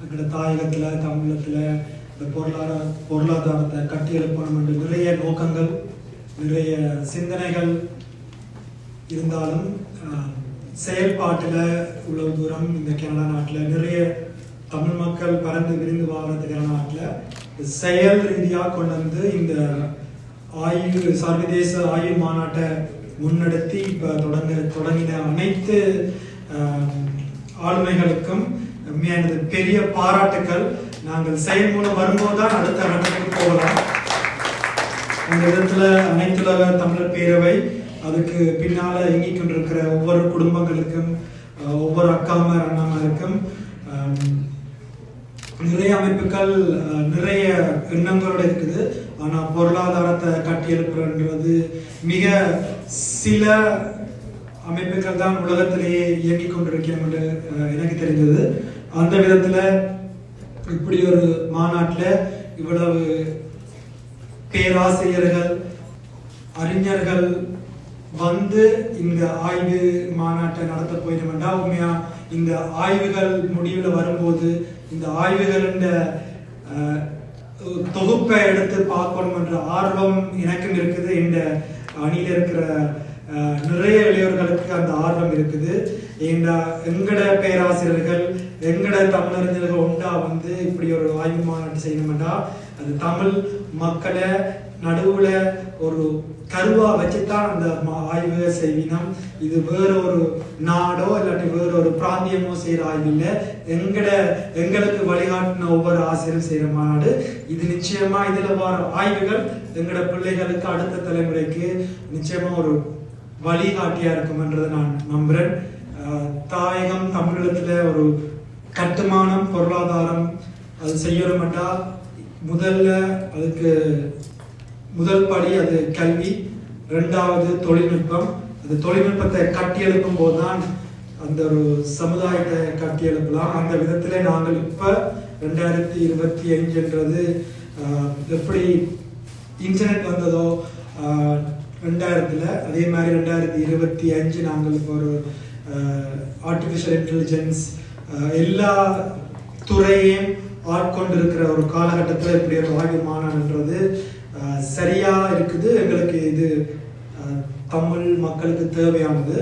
எங்களோட தாயகத்தில் தமிழகத்தில் இந்த பொருளாதார பொருளாதாரத்தை கட்டியெழுப்பணும் என்று நிறைய நோக்கங்கள் நிறைய சிந்தனைகள் இருந்தாலும் செயல்பாட்டில் இவ்வளவு தூரம் இந்த கனடா நாட்டில் நிறைய தமிழ் மக்கள் பறந்து விரிந்து வாழ்றதுக்கான நாட்டில் செயல் ரீதியாக கொண்டு வந்து இந்த ஆய்வு சர்வதேச ஆய்வு மாநாட்டை முன்னெடுத்து இப்போ தொடங்க தொடங்கின அனைத்து ஆளுமைகளுக்கும் உண்மையானது பெரிய பாராட்டுக்கள். நாங்கள் செயல் மூலம் வரும்போது தான் அடுத்த இடத்துக்கு போகலாம். அந்த விதத்துல அனைத்துலக தமிழர் பேரவை அதுக்கு பின்னால இயங்கிக் கொண்டிருக்கிற ஒவ்வொரு குடும்பங்களுக்கும் ஒவ்வொரு அக்காமார் அண்ணாமாருக்கும் நிறைய அமைப்புகள் அஹ், நிறைய எண்ணங்களோட இருக்குது. ஆனா பொருளாதாரத்தை கட்டியெழுப்புறது மிக சில அமைப்புகள் தான் உலகத்திலேயே இயங்கிக் கொண்டிருக்கிறோம் என்று எனக்கு தெரிந்தது. அந்த விதத்துல இப்படி ஒரு மாநாட்டுல இவ்வளவு பேராசிரியர்கள் அறிஞர்கள் வந்து இந்த ஆய்வு மாநாட்டை நடத்த போயிருமெண்டா உண்மையா இந்த ஆய்வுகள் முடிவில் வரும்போது இந்த ஆய்வுகளின் தொகுப்பை எடுத்து பார்க்கணும் என்ற ஆர்வம் எனக்கும் இருக்குது. இந்த அணியில் இருக்கிற நிறைய இளையோர்களுக்கு அந்த ஆர்வம் இருக்குது. ஏண்டா எங்கட பேராசிரியர்கள் எங்கட தமிழறிஞர்கள் ஒன்றா வந்து இப்படி ஒரு ஆய்வு மாநாட்டு செய்யணும்டா அது தமிழ் மக்களை நடுவுல ஒரு கருவா வச்சுதான் அந்த ஆய்வு செய்வினம். இது வேற ஒரு நாடோ இல்லாட்டி வேற ஒரு பிராந்தியமோ செய்யற ஆய்வு இல்லை. எங்கட எங்களுக்கு வழிகாட்டின ஒவ்வொரு ஆசிரியரும் செய்யற மாநாடு. இது நிச்சயமா இதுல வர ஆய்வுகள் எங்கட பிள்ளைகளுக்கு அடுத்த தலைமுறைக்கு நிச்சயமா ஒரு வழிகாட்டியா இருக்கும்ன்றதை நான் நம்புறேன். தாயகம் தமிழகத்துல ஒரு கட்டுமானம் பொருளாதாரம் அது செய்யணுமெண்டா முதல்ல அதுக்கு முதல் படி அது கல்வி ரெண்டாவது தொழில்நுட்பம். அந்த தொழில்நுட்பத்தை கட்டியெழுப்பும் போதுதான் அந்த ஒரு சமுதாயத்தை கட்டியெழுப்பலாம். அந்த விதத்துல நாங்கள் இப்ப ரெண்டாயிரத்தி இருபத்தி அஞ்சுன்றது எப்படி இன்டர்நெட் வந்ததோ ஆஹ், ரெண்டாயிரத்தில் அதே மாதிரி ரெண்டாயிரத்தி இருபத்தி அஞ்சு நாங்கள் இப்போ ஒரு ஆர்டிஃபிஷியல் இன்டெலிஜென்ஸ் எல்லா துறையையும் ஆட்கொண்டிருக்கிற ஒரு காலகட்டத்தில் இப்படி ஒரு ஆய்வு மாநாடுன்றது சரியாக இருக்குது. எங்களுக்கு இது தமிழ் மக்களுக்கு தேவையானது.